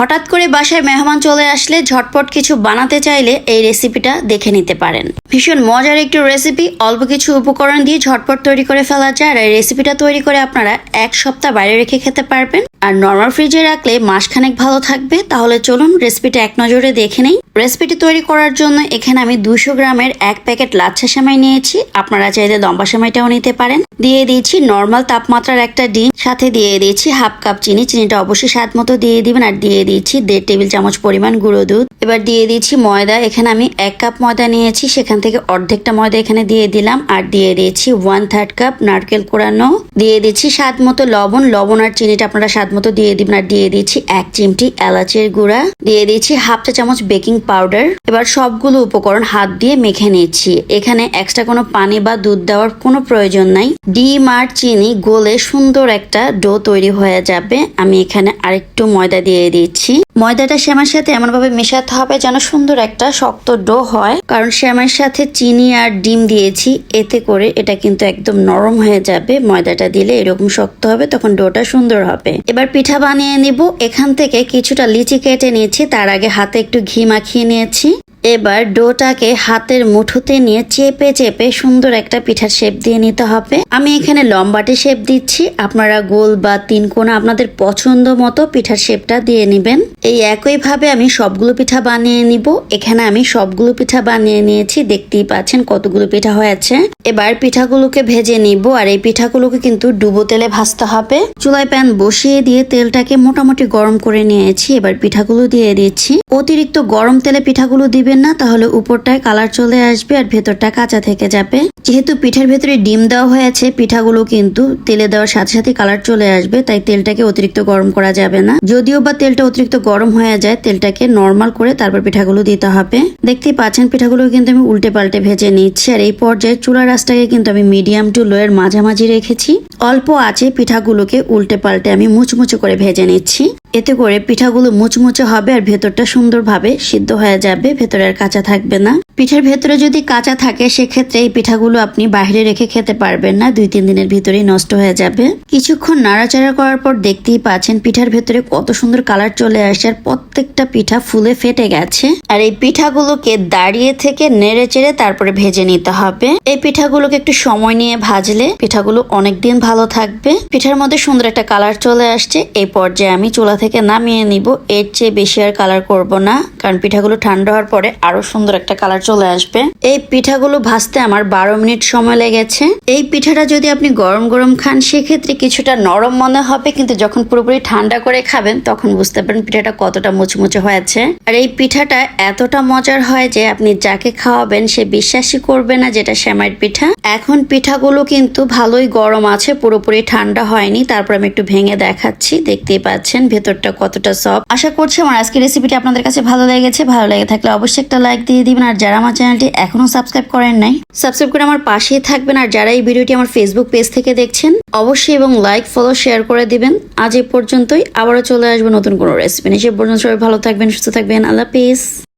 হঠাৎ করে বাসায় মেহমান চলে আসলে ঝটপট কিছু বানাতে চাইলে এই রেসিপিটা দেখে নিতে পারেন। ভীষণ মজার একটি রেসিপি, অল্প কিছু উপকরণ দিয়ে ঝটপট তৈরি করে ফেলা যায়। আর এই রেসিপিটা তৈরি করে আপনারা এক সপ্তাহ বাইরে রেখে খেতে পারবেন। আর নর্মাল ফ্রিজে রাখলে মাসখানেক ভালো থাকবে। তাহলে চলুন রেসিপিটা এক নজরে দেখে নেই। রেসিপিটি তৈরি করার জন্য এখানে আমি দুশো গ্রামের এক প্যাকেট লাচ্ছা সেমাই নিয়েছি। আপনারা চাইলে লম্বা সেমাইটাও নিতে পারেন। দিয়ে দিয়েছি নর্মাল তাপমাত্রার একটা ডিম। সাথে দিয়ে দিয়েছি হাফ কাপ চিনি। চিনিটা অবশ্যই স্বাদ মতো দিয়ে দিবেন। আর দিয়ে দিয়েছি, দেড় টেবিল চামচ পরিমাণ গুঁড়ো দুধ। এবার দিয়ে দিয়েছি ময়দা, এখানে আমি এক কাপ ময়দা নিয়েছি, সেখান থেকে অর্ধেকটা ময়দা এখানে দিয়ে দিলাম, আর দিয়ে দিয়েছি ওয়ান থার্ড কাপ নারকেল কোরানো। দিয়ে দিচ্ছি স্বাদ মতো লবণ লবণ আর চিনিটা আপনারা স্বাদ মতো দিয়ে দিবেন, আর দিয়ে দিচ্ছি এক চিমটি এলাচের গুঁড়া। দিয়ে দিচ্ছি হাফ চা চামচ বেকিং পাউডার। এবার সবগুলো উপকরণ হাত দিয়ে মেখে নিচ্ছি। এখানে এক্সট্রা কোনো পানি বা দুধ দেওয়ার কোনো প্রয়োজন নাই। ডিম আর চিনি গোলে সুন্দর একটা ডো তৈরি হয়ে যাবে। আমি এখানে আরেকটু ময়দা দিয়ে দিচ্ছি ময়দাটা শ্যামার সাথে এমনভাবে মেশাতে হবে যেন সুন্দর একটা শক্ত ডো হয়। কারণ শ্যামার সাথে চিনি আর ডিম দিয়েছি, এতে করে এটা কিন্তু একদম নরম হয়ে যাবে। ময়দাটা দিলে এরকম শক্ত হবে, তখন ডোটা সুন্দর হবে। এবার পিঠা বানিয়ে নিব। এখান থেকে কিছুটা লিচি কেটে নিয়েছি, তার আগে হাতে একটু ঘি মাখিয়ে নিয়েছি। এবার ডোটাকে হাতের মুঠোতে নিয়ে চেপে চেপে সুন্দর একটা পিঠার শেপ দিয়ে নিতে হবে। আমি এখানে লম্বাটে শেপ দিচ্ছি। আপনারা গোল বা তিন কোণা আপনাদের পছন্দ মতো পিঠার শেপটা দিয়ে নেবেন। এই একইভাবে আমি সবগুলো পিঠা বানিয়ে নিব। এখানে আমি সবগুলো পিঠা বানিয়ে নিয়েছি। দেখতেই পাচ্ছেন কতগুলো পিঠা হয়েছে। এবার পিঠাগুলোকে ভেজে নিব আর এই পিঠাগুলোকে কিন্তু ডুবো তেলে ভাজতে হবে। চুলায় প্যান বসিয়ে দিয়ে তেলটাকে মোটামুটি গরম করে নিয়েছি। এবার পিঠাগুলো দিয়ে দিচ্ছি। অতিরিক্ত গরম তেলে পিঠাগুলো দিবেন না, তাহলে উপরটায় কালার চলে আসবে আর ভেতরটা কাঁচা থেকে যাবে। যেহেতু পিঠার ভেতরে ডিম দেওয়া হয়েছে পিঠাগুলো কিন্তু তেলে দেওয়ার সাথে সাথে কালার চলে আসবে, তাই তেলটাকে অতিরিক্ত গরম করা যাবে না। যদিও বা তেলটা অতিরিক্ত গরম হয়ে যায়, তেলটাকে নর্মাল করে তারপর পিঠাগুলো দিতে হবে। দেখতেই পাচ্ছেন, পিঠাগুলো কিন্তু আমি উল্টে পাল্টে ভেজে নিচ্ছি। আর এই পর্যায়ে চুলা রাসটাকে কিন্তু আমি মিডিয়াম টু লো এর মাঝামাঝি রেখেছি। অল্প আছে পিঠাগুলোকে উল্টে পাল্টে আমি মুচমুচে করে ভেজে নিচ্ছি। এতে করে পিঠাগুলো মুচমুচে হবে আর ভেতরটা সুন্দরভাবে সিদ্ধ হয়ে যাবে ভেতরের কাঁচা থাকবে না। পিঠার ভেতরে যদি কাঁচা থাকে, সেক্ষেত্রে এই পিঠাগুলো আপনি বাইরে রেখে খেতে পারবেন না। দুই তিন দিনের ভিতরেই নষ্ট হয়ে যাবে। কিছুক্ষণ নাড়াচাড়া করার পর দেখতেই পাচ্ছেন পিঠার ভেতরে কত সুন্দর কালার চলে আসে আর প্রত্যেকটা পিঠা ফুলে ফেটে গেছে। আর এই পিঠাগুলোকে দাঁড়িয়ে থেকে নেড়ে চেড়ে তারপরে ভেজে নিতে হবে। এই পিঠাগুলোকে একটু সময় নিয়ে ভাজলে পিঠাগুলো অনেকদিন ভালো থাকবে। পিঠার মধ্যে সুন্দর একটা কালার চলে আসছে। এই পর্যায়ে আমি চুলা থেকে নামিয়ে নিব। এর চেয়ে বেশি আর কালার করব না, কারণ পিঠাগুলো ঠান্ডা হওয়ার পরে আরও সুন্দর একটা কালার চলে আসবে। এই পিঠাগুলো ভাজতে আমার বারো মিনিট সময় লেগেছে। এই পিঠাটা যদি আপনি গরম গরম খান, সেক্ষেত্রে কিছুটা নরম মনে হবে, কিন্তু যখন পুরোপুরি ঠান্ডা করে খাবেন, তখন বুঝতে পারেন পিঠাটা কতটা মুচমুচে হয়েছে। আর এই পিঠাটা এতটা মজার হয় যে আপনি যাকে খাওয়াবেন, সে বিশ্বাসই করবে না যেটা শ্যামাইট পিঠা। এখন পিঠাগুলো কিন্তু ভালোই গরম আছে, পুরোপুরি ঠান্ডা হয়নি। তারপর আমি একটু ভেঙে দেখাচ্ছি। দেখতেই পাচ্ছেন ভেতরটা কতটা সফট আশা করছি আমার আজকের রেসিপিটি আপনাদের কাছে ভালো লেগেছে। ভালো লেগে থাকলে অবশ্যই একটা লাইক দিয়ে দিবেন। আর যারা আমার চ্যানেলটি এখনও সাবস্ক্রাইব করেন নাই, সাবস্ক্রাইব করে আমার পাশেই থাকবেন। আর যারা এই ভিডিওটি আমার ফেসবুক পেজ থেকে দেখছেন, অবশ্যই এবং লাইক ফলো শেয়ার করে দিবেন। আজ এ পর্যন্তই, আবারও চলে আসব নতুন কোনো রেসিপি সে পর্যন্ত সবাই ভালো থাকবেন, সুস্থ থাকবেন। আল্লাহ হাফিজ।